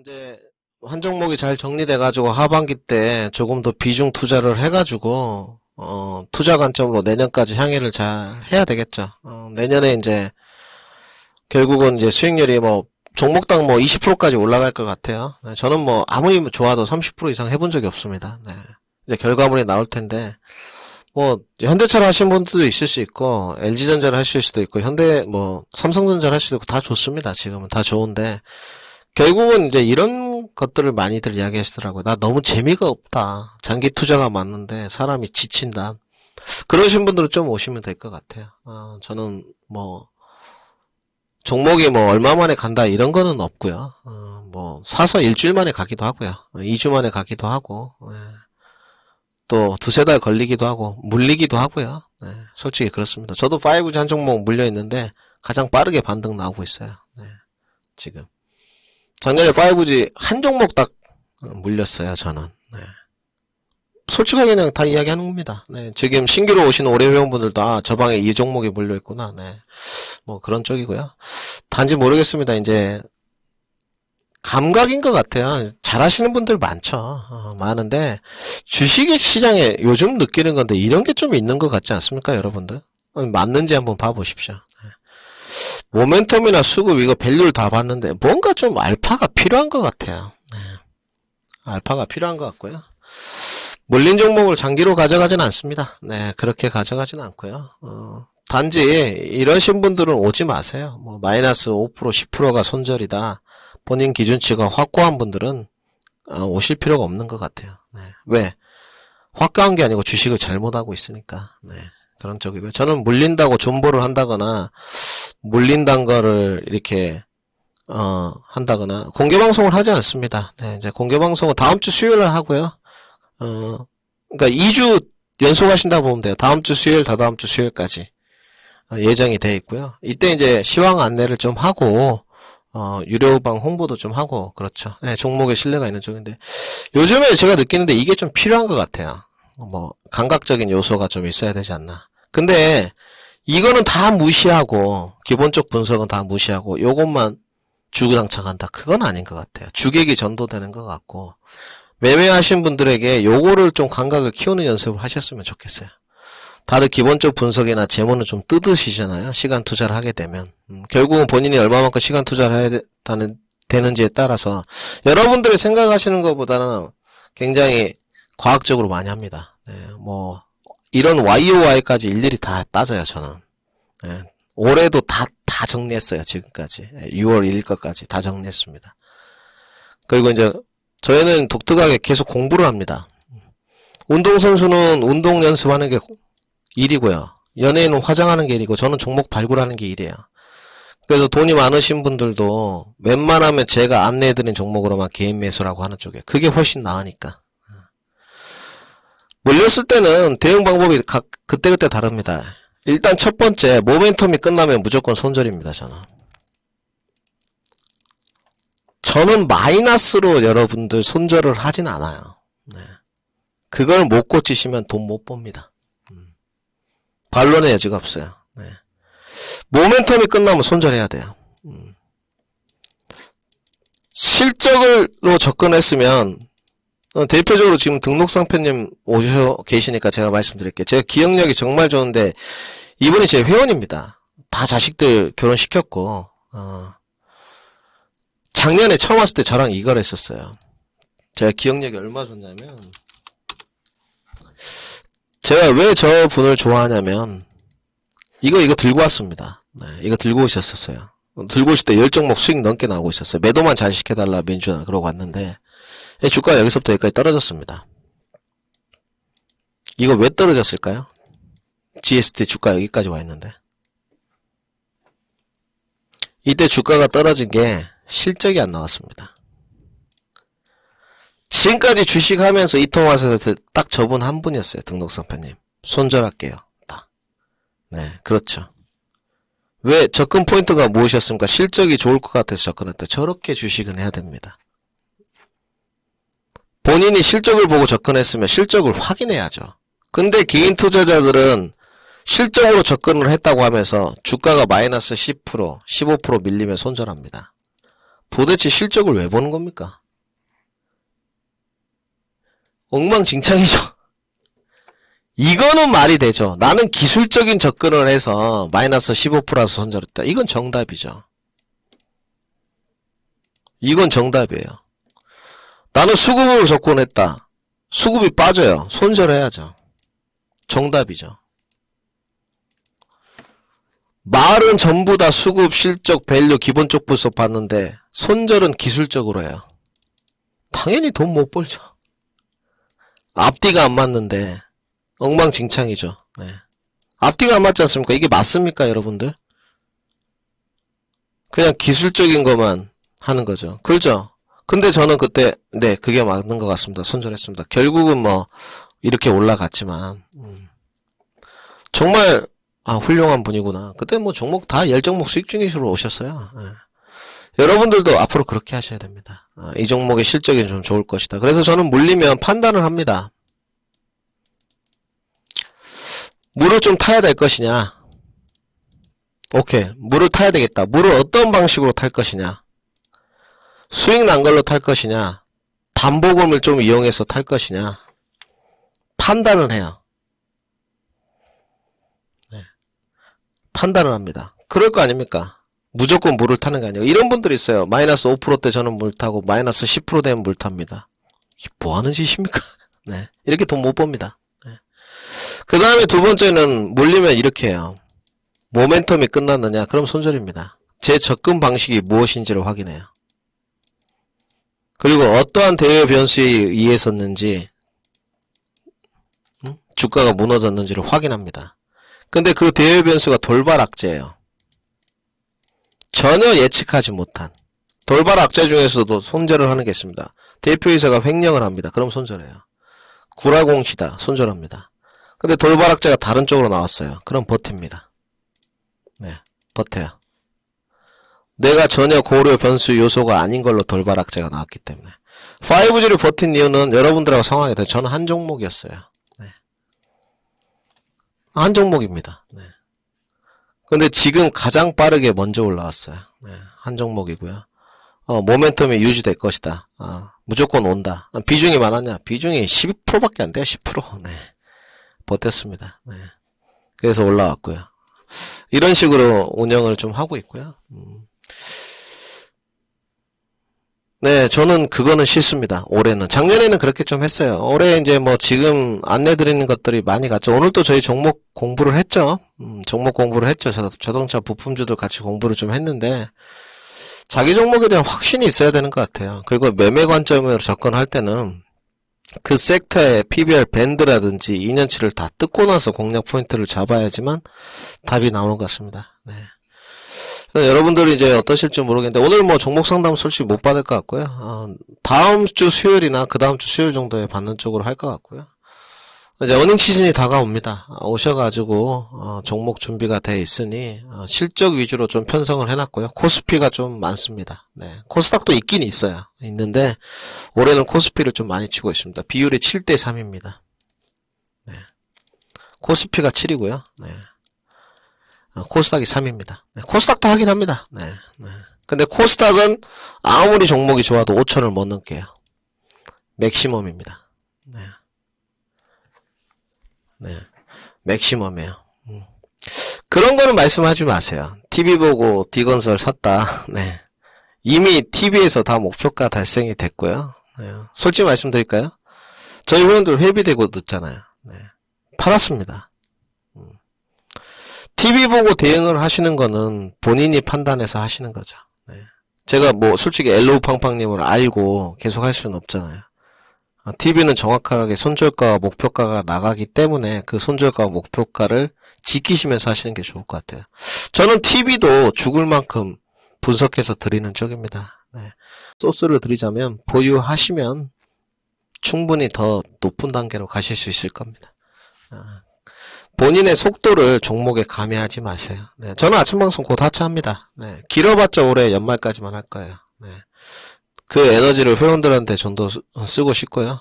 이제 한 종목이 잘 정리돼가지고 하반기 때 조금 더 비중 투자를 해가지고 어, 투자 관점으로 내년까지 향해를 잘 해야 되겠죠. 어, 내년에 이제 결국은 이제 수익률이 뭐 종목당 뭐 20%까지 올라갈 것 같아요. 네, 저는 뭐 아무리 좋아도 30% 이상 해본 적이 없습니다. 네. 이제 결과물이 나올 텐데 뭐 현대차를 하신 분들도 있을 수 있고 LG전자를 하실 수도 있고 현대 뭐 삼성전자를 할 수도 있고 다 좋습니다. 지금은 다 좋은데 결국은 이제 이런 것들을 많이들 이야기하시더라고요. 나 너무 재미가 없다. 장기 투자가 맞는데 사람이 지친다. 그러신 분들은 좀 오시면 될 것 같아요. 어, 저는 뭐 종목이 뭐 얼마 만에 간다 이런 거는 없고요. 어, 뭐 사서 일주일 만에 가기도 하고요. 어, 2주 만에 가기도 하고 예. 또 두세 달 걸리기도 하고 물리기도 하고요. 네, 솔직히 그렇습니다. 저도 5G 한 종목 물려 있는데 가장 빠르게 반등 나오고 있어요. 네, 지금 작년에 5G 한 종목 딱 물렸어요. 저는. 네. 솔직하게 그냥 다 이야기하는 겁니다. 네, 지금 신규로 오신 오래 회원분들도 아, 저 방에 이 종목이 물려 있구나. 네, 뭐 그런 쪽이고요. 단지 모르겠습니다. 이제 감각인 것 같아요. 잘하시는 분들 많죠. 어, 많은데 주식 시장에 요즘 느끼는 건데 이런 게 좀 있는 것 같지 않습니까, 여러분들? 어, 맞는지 한번 봐보십시오. 네. 모멘텀이나 수급 이거 밸류를 다 봤는데 뭔가 좀 알파가 필요한 것 같아요. 네. 알파가 필요한 것 같고요. 물린 종목을 장기로 가져가진 않습니다. 네, 그렇게 가져가진 않고요. 어, 단지 이러신 분들은 오지 마세요. 뭐 마이너스 5% 10%가 손절이다. 본인 기준치가 확고한 분들은 어, 오실 필요가 없는 것 같아요. 네. 왜? 확고한 게 아니고 주식을 잘못하고 있으니까. 네. 그런 쪽이고요. 저는 물린다고 존버를 한다거나 물린다는 거를 이렇게 어 한다거나 공개 방송을 하지 않습니다. 네, 이제 공개 방송은 다음 주 수요일 날 하고요. 어 그러니까 2주 연속 하신다고 보면 돼요. 다음 주 수요일, 다다음 주 수요일까지 어, 예정이 돼 있고요. 이때 이제 시황 안내를 좀 하고 어, 유료방 홍보도 좀 하고, 그렇죠. 네, 종목에 신뢰가 있는 쪽인데, 요즘에 제가 느끼는데 이게 좀 필요한 것 같아요. 뭐, 감각적인 요소가 좀 있어야 되지 않나. 근데, 이거는 다 무시하고, 기본적 분석은 다 무시하고, 요것만 주구장창 한다. 그건 아닌 것 같아요. 주객이 전도되는 것 같고, 매매하신 분들에게 요거를 좀 감각을 키우는 연습을 하셨으면 좋겠어요. 다들 기본적 분석이나 재무는 좀 뜯으시잖아요. 시간 투자를 하게 되면. 음, 결국은 본인이 얼마만큼 시간 투자를 해야 되는, 되는지에 따라서 여러분들이 생각하시는 것보다는 굉장히 과학적으로 많이 합니다. 네, 뭐 이런 YOY까지 일일이 다 따져요, 저는. 네, 올해도 다, 다 정리했어요, 지금까지. 6월 1일 것까지 다 정리했습니다. 그리고 이제 저희는 독특하게 계속 공부를 합니다. 운동선수는 운동 연습하는 게 일이고요. 연예인은 화장하는 게 일이고 저는 종목 발굴하는 게 일이에요. 그래서 돈이 많으신 분들도 웬만하면 제가 안내해드린 종목으로만 개인 매수라고 하는 쪽에 그게 훨씬 나으니까. 몰렸을 때는 대응 방법이 각 그때그때 다릅니다. 일단 첫 번째 모멘텀이 끝나면 무조건 손절입니다. 저는. 저는 마이너스로 여러분들 손절을 하진 않아요. 네. 그걸 못 고치시면 돈못 법니다. 반론의 여지가 없어요. 네. 모멘텀이 끝나면 손절해야 돼요. 음. 실적으로 접근했으면 어, 대표적으로 지금 등록상표님 오셔 계시니까 제가 말씀드릴게요. 제가 기억력이 정말 좋은데 이분이 제 회원입니다. 다 자식들 결혼시켰고 어, 작년에 처음 왔을 때 저랑 이걸 했었어요. 제가 기억력이 얼마 좋냐면 제가 왜 저 분을 좋아하냐면 이거 이거 들고 왔습니다. 네, 이거 들고 오셨었어요. 들고 오실 때 열종목 수익 넘게 나오고 있었어요. 매도만 잘 시켜달라 민주나 그러고 왔는데 주가가 여기서부터 여기까지 떨어졌습니다. 이거 왜 떨어졌을까요? GST 주가 여기까지 와 있는데 이때 주가가 떨어진 게 실적이 안 나왔습니다. 지금까지 주식하면서 이 통화에서 딱 저분 한 분이었어요. 등록상표님. 손절할게요. 딱. 네, 그렇죠. 왜 접근 포인트가 무엇이었습니까? 실적이 좋을 것 같아서 접근했다. 저렇게 주식은 해야 됩니다. 본인이 실적을 보고 접근했으면 실적을 확인해야죠. 근데 개인 투자자들은 실적으로 접근을 했다고 하면서 주가가 마이너스 10%, 15% 밀리면 손절합니다. 도대체 실적을 왜 보는 겁니까? 엉망진창이죠. 이거는 말이 되죠. 나는 기술적인 접근을 해서 마이너스 15%라서 손절했다. 이건 정답이죠. 이건 정답이에요. 나는 수급을 접근했다. 수급이 빠져요. 손절해야죠. 정답이죠. 말은 전부 다 수급, 실적, 밸류, 기본적 분석 봤는데 손절은 기술적으로 해요. 당연히 돈 못 벌죠. 앞뒤가 안 맞는데 엉망진창이죠. 네. 앞뒤가 안 맞지 않습니까? 이게 맞습니까, 여러분들? 그냥 기술적인 것만 하는 거죠. 그렇죠? 근데 저는 그때 네 그게 맞는 것 같습니다. 손절했습니다. 결국은 뭐 이렇게 올라갔지만 음. 정말 아 훌륭한 분이구나. 그때 뭐 종목 다 열 종목 수익 중이시로 오셨어요. 예. 여러분들도 앞으로 그렇게 하셔야 됩니다. 아, 이 종목의 실적이 좀 좋을 것이다. 그래서 저는 물리면 판단을 합니다. 물을 좀 타야 될 것이냐? 오케이. 물을 타야 되겠다. 물을 어떤 방식으로 탈 것이냐? 수익 난 걸로 탈 것이냐? 담보금을 좀 이용해서 탈 것이냐? 판단을 해요. 네. 판단을 합니다. 그럴 거 아닙니까? 무조건 물을 타는 게 아니고 이런 분들이 있어요. 마이너스 5%대 저는 물 타고 마이너스 10% 되면 물 탑니다. 뭐 하는 짓입니까? 네. 이렇게 돈 못 법니다. 그 다음에 두 번째는 물리면 이렇게 해요. 모멘텀이 끝났느냐? 그럼 손절입니다. 제 접근 방식이 무엇인지를 확인해요. 그리고 어떠한 대외 변수에 의해서는지 음? 주가가 무너졌는지를 확인합니다. 근데 그 대외 변수가 돌발 악재예요. 전혀 예측하지 못한 돌발 악재 중에서도 손절을 하는 게 있습니다. 대표이사가 횡령을 합니다. 그럼 손절해요. 구라공시다. 손절합니다. 근데 돌발 악재가 다른 쪽으로 나왔어요. 그럼 버팁니다. 네. 내가 전혀 고려 변수 요소가 아닌 걸로 돌발 악재가 나왔기 때문에. 5G를 버틴 이유는 여러분들하고 상황이 돼. 저는 한 종목이었어요. 네. 한 종목입니다. 네. 근데 지금 가장 빠르게 먼저 올라왔어요. 네, 한 종목이고요. 어, 모멘텀이 유지될 것이다. 아, 무조건 온다. 아, 비중이 많았냐? 비중이 12%밖에 안 돼요. 10%. 네. 버텼습니다. 네. 그래서 올라왔고요. 이런 식으로 운영을 좀 하고 있고요. 음. 네, 저는 그거는 싫습니다. 올해는. 작년에는 그렇게 좀 했어요. 올해 이제 뭐 지금 안내드리는 것들이 많이 갔죠. 오늘도 저희 종목 공부를 했죠. 음, 종목 공부를 했죠. 자- 자동차 부품주들 같이 공부를 좀 했는데, 자기 종목에 대한 확신이 있어야 되는 것 같아요. 그리고 매매 관점으로 접근할 때는 그 섹터의 PBR 밴드라든지 2년치를 다 뜯고 나서 공략 포인트를 잡아야지만 답이 나오는 것 같습니다. 네. 여러분들이 이제 어떠실지 모르겠는데 오늘 뭐 종목 상담 솔직히 못 받을 것 같고요. 어, 다음 주 수요일이나 그 다음 주 수요일 정도에 받는 쪽으로 할 것 같고요. 이제 어닝 시즌이 다가옵니다. 아, 오셔가지고 어, 종목 준비가 돼 있으니 어, 실적 위주로 좀 편성을 해놨고요. 코스피가 좀 많습니다. 네, 코스닥도 있긴 있어요. 있는데 올해는 코스피를 좀 많이 치고 있습니다. 비율이 7대 3입니다. 네, 코스피가 7이고요. 네. 어, 코스닥이 3입니다. 코스닥도 하긴 합니다. 네, 네. 근데 코스닥은 아무리 종목이 좋아도 5천을 못 넘게요. 맥시멈입니다. 네. 네. 맥시멈이에요. 음. 그런 거는 말씀하지 마세요. TV 보고 D건설 샀다. 네. 이미 TV에서 다 목표가 달성이 됐고요. 네. 솔직히 말씀드릴까요? 저희 회원들 회비되고 늦잖아요. 네. 팔았습니다. 음. TV 보고 대응을 하시는 거는 본인이 판단해서 하시는 거죠. 네. 제가 뭐 솔직히 엘로우 팡팡님을 알고 계속 할 수는 없잖아요. TV는 정확하게 손절가와 목표가가 나가기 때문에 그 손절가와 목표가를 지키시면서 하시는 게 좋을 것 같아요. 저는 TV도 죽을 만큼 분석해서 드리는 쪽입니다. 네. 소스를 드리자면 보유하시면 충분히 더 높은 단계로 가실 수 있을 겁니다. 아, 본인의 속도를 종목에 가미하지 마세요. 네, 저는 아침 방송 곧 하차합니다. 네, 길어봤자 올해 연말까지만 할 거예요. 네, 그 에너지를 회원들한테 좀 더 쓰고 싶고요.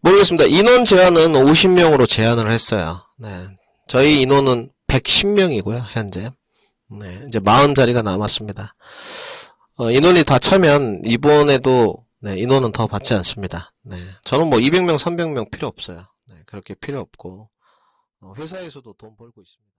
모르겠습니다. 인원 제한은 50명으로 제한을 했어요. 네, 저희 인원은 110명이고요, 현재. 네, 이제 40자리가 남았습니다. 어, 인원이 다 차면 이번에도 네, 인원은 더 받지 않습니다. 네, 저는 뭐 200명, 300명 필요 없어요. 네, 그렇게 필요 없고 어, 회사에서도 돈 벌고 있습니다.